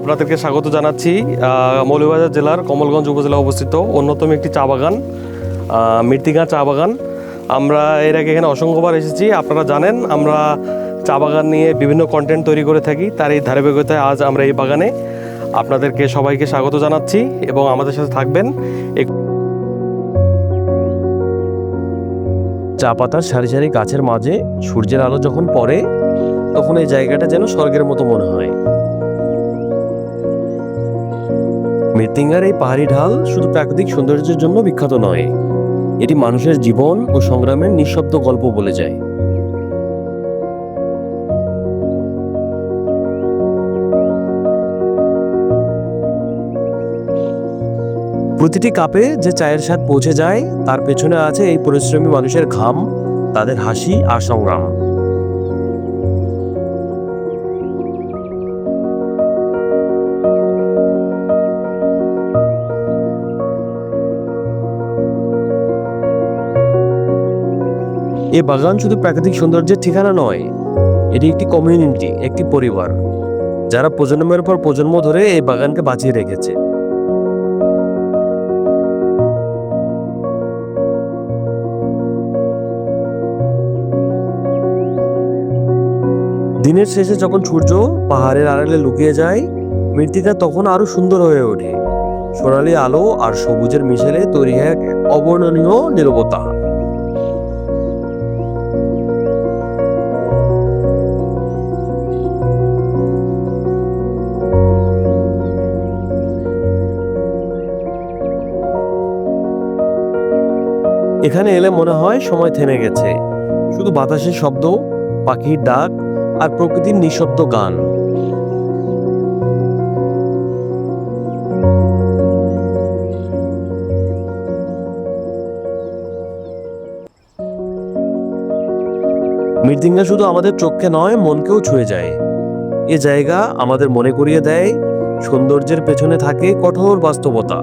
আপনাদেরকে স্বাগত জানাচ্ছি মৌলভীবাজার জেলার কমলগঞ্জ উপজেলা অবস্থিত অন্যতম একটি চা বাগান মৃত্তিকা চা বাগান। আমরা এর আগে এখানে অসংখ্যবার এসেছি, আপনারা জানেন, আমরা চা বাগান নিয়ে বিভিন্ন কন্টেন্ট তৈরি করে থাকি তার এই ধারাবাহিকতায় আজ আমরা এই বাগানে আপনাদেরকে সবাইকে স্বাগত জানাচ্ছি এবং আমাদের সাথে থাকবেন চা পাতার সারি সারি গাছের মাঝে সূর্যের আলো যখন পড়ে, তখন এই জায়গাটা যেন স্বর্গের মতো মনে হয়। মৃত্যুঙ্গার এই পাহাড়ি ঢাল শুধু প্রাকৃতিক সৌন্দর্যের জন্য বিখ্যাত নয়, এটি মানুষের জীবন ও সংগ্রামের নিঃশব্দ গল্প বলে যায়। প্রতিটি কাপে যে চায়ের স্বাদ পৌঁছে যায়, তার পেছনে আছে এই পরিশ্রমী মানুষের ঘাম, তাদের হাসি আর সংগ্রাম। এ বাগান শুধু প্রাকৃতিক সৌন্দর্যের ঠিকানা নয়, এটি একটি কমিউনিটি একটি পরিবার, যারা প্রজন্মের পর প্রজন্ম ধরে এই বাগানকে বাঁচিয়ে রেখেছে। দিনের শেষে যখন সূর্য পাহাড়ের আড়ালে লুকিয়ে যায়, মৃত্তিকা তখন আরও সুন্দর হয়ে ওঠে। সোনালি আলো আর সবুজের মিশেলে তৈরি এক অবর্ণনীয় নীরবতা। এখানে এলে মনে হয় সময় থেমে গেছে। শুধু বাতাসের শব্দ পাখির ডাক আর প্রকৃতির নিঃশব্দ গান। মৃদঙ্গা শুধু আমাদের চোখকে নয়, মনকেও ছুঁয়ে যায়। এ জায়গা আমাদের মনে করিয়ে দেয়, সৌন্দর্যের পেছনে থাকে কঠোর বাস্তবতা,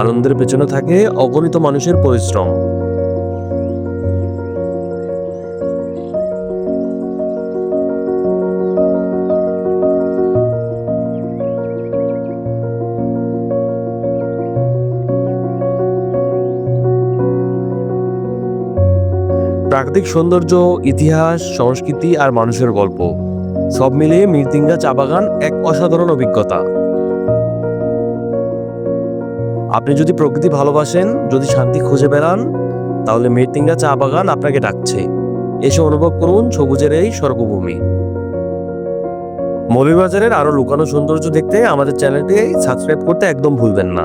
আনন্দের পেছনে থাকে অগণিত মানুষের পরিশ্রম। প্রাকৃতিক সৌন্দর্য, ইতিহাস, সংস্কৃতি আর মানুষের গল্প। সব মিলিয়ে মৃত্যুঙ্গা চা বাগান এক অসাধারণ অভিজ্ঞতা। আপনি যদি প্রকৃতি ভালোবাসেন, যদি শান্তি খুঁজে বেড়ান, তাহলে মৃত্যুঙ্গা চা বাগান আপনাকে ডাকছে। এসে অনুভব করুন সবুজের এই স্বর্গভূমি। মৌলভীবাজারের আরও লুকানো সৌন্দর্য দেখতে আমাদের চ্যানেলটি সাবস্ক্রাইব করতে একদম ভুলবেন না।